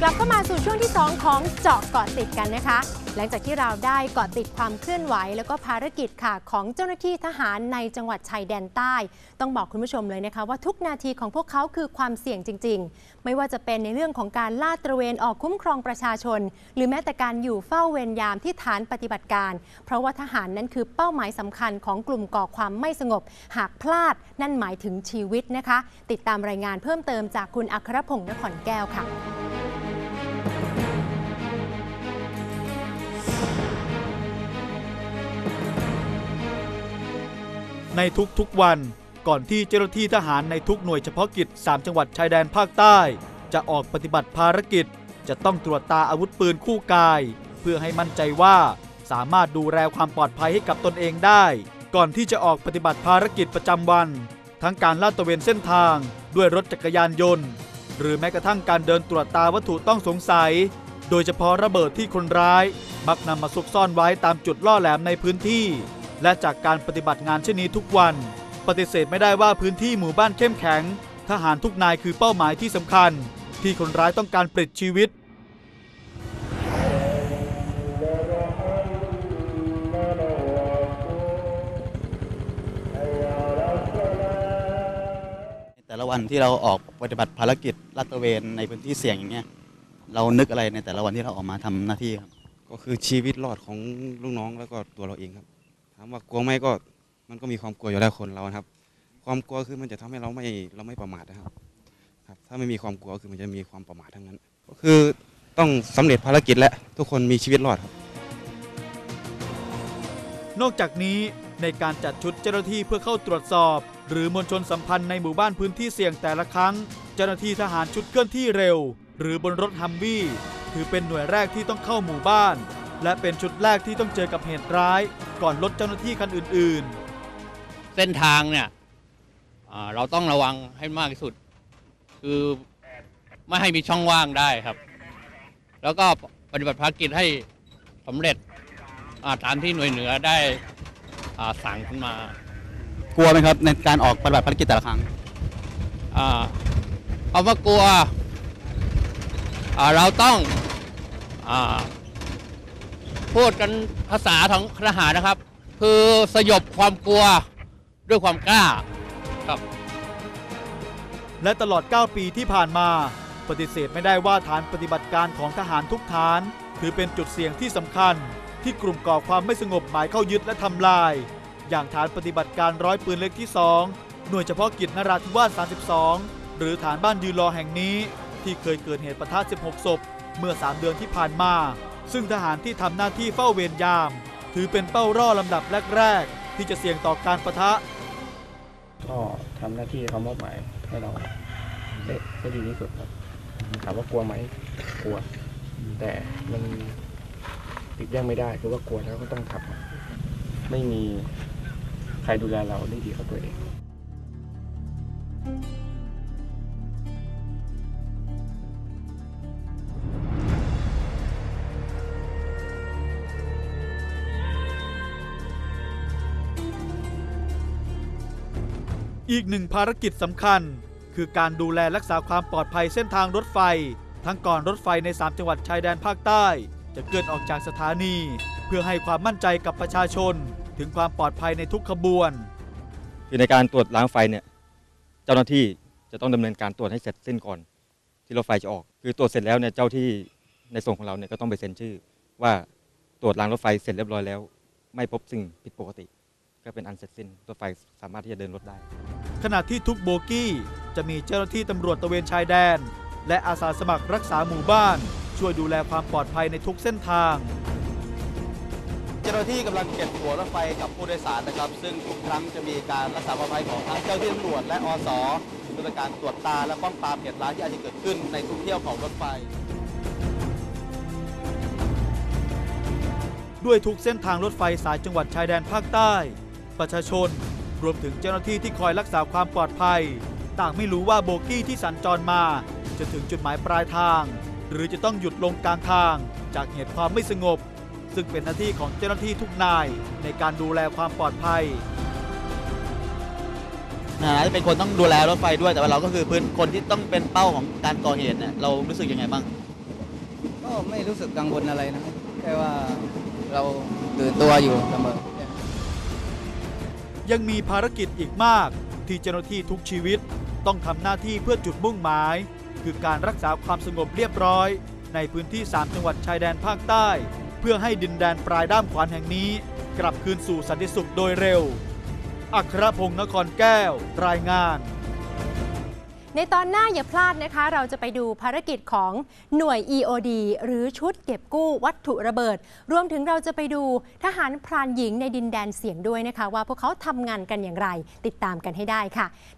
กลับเข้ามาสู่ช่วงที่ 2 ของเจาะเกาะติดกันนะคะ หลังจากที่เราได้เกาะติดความเคลื่อนไหว แล้วก็ภารกิจค่ะของเจ้าหน้าที่ทหารในจังหวัดชายแดนใต้ ต้องบอกคุณผู้ชมเลยนะคะ ว่าทุกนาทีของพวกเขาคือความเสี่ยงจริง ๆ ไม่ว่าจะเป็นในเรื่องของการลาดตระเวนออกคุ้มครองประชาชน หรือแม้แต่การอยู่เฝ้าเวรยามที่ฐานปฏิบัติการ เพราะว่าทหารนั้นคือเป้าหมายสำคัญของกลุ่มก่อความไม่สงบ หากพลาดนั่นหมายถึงชีวิตนะคะ ติดตามรายงานเพิ่มเติมจากคุณอัครพงศ์นครแก้วค่ะ ในทุกๆวัน ก่อนที่เจ้าหน้าที่ทหารในทุกหน่วยเฉพาะกิจ 3 จังหวัดชายแดนภาคใต้ จะออกปฏิบัติภารกิจ จะต้องตรวจตาอาวุธปืนคู่กาย เพื่อให้มั่นใจว่าสามารถดูแลความปลอดภัยให้กับตนเองได้ ก่อนที่จะออกปฏิบัติภารกิจประจำวัน ทั้งการลาดตระเวนเส้นทาง ด้วยรถจักรยานยนต์ หรือแม้กระทั่งการเดินตรวจตาวัตถุต้องสงสัย โดยเฉพาะระเบิดที่คนร้าย มักนำมาซุกซ่อนไว้ตามจุดล่อแหลมในพื้นที่ และจากการปฏิบัติงานเช่นนี้ทุกวัน ปฏิเสธไม่ได้ว่าพื้นที่หมู่บ้านเข้มแข็ง ทหารทุกนายคือเป้าหมายที่สำคัญ ที่คนร้ายต้องการปลิดชีวิต แต่ละวันที่เราออกปฏิบัติภารกิจลาดตระเวนในพื้นที่เสี่ยงอย่างเงี้ยเรานึกอะไรในแต่ละวันที่เราออกมาทำหน้าที่ครับ ก็คือชีวิตรอดของลูกน้องแล้วก็ตัวเราเองครับ ถามว่ากลัวไหมก็มันก็มีความกลัวอยู่แล้วคนเรานะครับ ความกลัวคือมันจะทำให้เราไม่เราไม่ประมาทนะครับครับ ถ้าไม่มีความกลัวคือมันจะมีความประมาททั้งนั้น ก็คือต้องสำเร็จภารกิจและทุกคนมีชีวิตรอดครับ นอกจากนี้ในการจัดชุดเจ้าหน้าที่เพื่อเข้าตรวจสอบ หรือมวลชนสัมพันธ์ในหมู่บ้านพื้นที่เสี่ยงแต่ละครั้ง เจ้าหน้าที่ทหารชุดเคลื่อนที่เร็ว หรือบนรถฮัมวี่ถือเป็นหน่วยแรกที่ต้องเข้าหมู่บ้าน และเป็นชุดแรกที่ต้องเจอกับเหตุร้าย ก่อนรถเจ้าหน้าที่คันอื่นๆ เส้นทางเนี่ยอ่าเราต้องระวังให้มากที่สุด คือไม่ให้มีช่องว่างได้ครับ แล้วก็ปฏิบัติภารกิจให้สำเร็จอ่าตามที่หน่วยเหนือได้อ่าสั่งขึ้นมา กลัวไหมครับในการออกปฏิบัติภารกิจแต่ละครั้งอ่าเอาว่ากลัวอ่าเราต้องอา พูดกันภาษาของทหารนะครับ คือสยบความกลัวด้วยความกล้าครับ และตลอด 9 ปีที่ผ่านมา ปฏิเสธไม่ได้ว่าฐานปฏิบัติการของทหารทุกฐาน ถือเป็นจุดเสี่ยงที่สำคัญ ที่กลุ่มก่อความไม่สงบหมายเข้ายึดและทำลาย อย่างฐานปฏิบัติการร้อยปืนเล็กที่ 2 หน่วยเฉพาะกิจนราธิวาส 32 หรือฐานบ้านยืนรอแห่งนี้ ที่เคยเกิดเหตุประทะ 16 ศพ เมื่อ 3 เดือนที่ผ่านมา ซึ่งทหารที่ทำหน้าที่เฝ้าเวรยาม ถือเป็นเป้าร่อลำดับแรกๆ ที่จะเสี่ยงต่อการประทะ ก็ทำหน้าที่เขามอบหมายให้เราได้ได้ดีที่สุดครับถามว่ากลัวไหมกลัว แต่มันติดแย่งไม่ได้คือว่ากลัวแล้วก็ต้องทำไม่มีใครดูแลเราได้ดีเท่าตัวเอง อีกหนึ่งภารกิจสำคัญ คือการดูแลรักษาความปลอดภัยเส้นทางรถไฟ ทั้งก่อนรถไฟใน 3 จังหวัดชายแดนภาคใต้ จะเกินออกจากสถานี เพื่อให้ความมั่นใจกับประชาชน ถึงความปลอดภัยในทุกขบวน คือในการตรวจล้างไฟเนี่ยเจ้าหน้าที่จะต้องดำเนินการตรวจให้เสร็จสิ้นก่อน ที่รถไฟจะออก คือตรวจเสร็จแล้วเนี่ยเจ้าที่ในส่วนของเราเนี่ยก็ต้องไปเซ็นชื่อ ว่าตรวจล้างรถไฟเสร็จเรียบร้อยแล้ว ไม่พบสิ่งผิดปกติ ก็เป็นอันเสร็จสิ้นรถไฟสามารถที่จะเดินรถได้ ขณะที่ทุกโบกี้จะมีเจ้าหน้าที่ตำรวจตระเวนชายแดน และอาสาสมัครรักษาหมู่บ้าน ช่วยดูแลความปลอดภัยในทุกเส้นทาง เจ้าหน้าที่กำลังเก็บตั๋วรถไฟกับผู้โดยสารนะครับ ซึ่งทุกครั้งจะมีการรักษาความปลอดภัยของทั้งเจ้าที่ตำรวจและอสเพื่อการตรวจตาและป้องปรามเหตุร้ายที่อาจจะเกิดขึ้นในทุกเที่ยวของรถไฟ ด้วยทุกเส้นทางรถไฟสายจังหวัดชายแดนภาคใต้ ประชาชน รวมถึงเจ้าหน้าที่ที่คอยรักษาความปลอดภัย ต่างไม่รู้ว่าโบกี้ที่สัญจรมา จะถึงจุดหมายปลายทาง หรือจะต้องหยุดลงกลางทาง จากเหตุความไม่สงบ ซึ่งเป็นหน้าที่ของเจ้าหน้าที่ทุกนายในการดูแลความปลอดภัยนะฮะเป็นคนต้องดูแลรถไฟด้วยแต่ว่าเราก็คือพื้นคนที่ต้องเป็นเป้าของการก่อเหตุเนี่ยเรารู้สึกยังไงบ้างก็ไม่รู้สึกกังวลอะไรนะแค่ว่าเราตื่นตัวอยู่เสมอ ยังมีภารกิจอีกมาก ที่เจ้าหน้าที่ทุกชีวิต ต้องทำหน้าที่เพื่อจุดมุ่งหมาย คือการรักษาความสงบเรียบร้อย ในพื้นที่ 3 จังหวัดชายแดนภาคใต้ เพื่อให้ดินแดนปลายด้ามขวานแห่งนี้ กลับคืนสู่สันติสุขโดยเร็ว อัครพงศ์นครแก้ว รายงาน ในตอนหน้าอย่าพลาดนะคะ เราจะไปดูภารกิจของหน่วย EOD หรือชุดเก็บกู้วัตถุระเบิด รวมถึงเราจะไปดูทหารพรานหญิงในดินแดนเสี่ยงด้วยนะคะ ว่าพวกเขาทำงานกันอย่างไร ติดตามกันให้ได้ค่ะ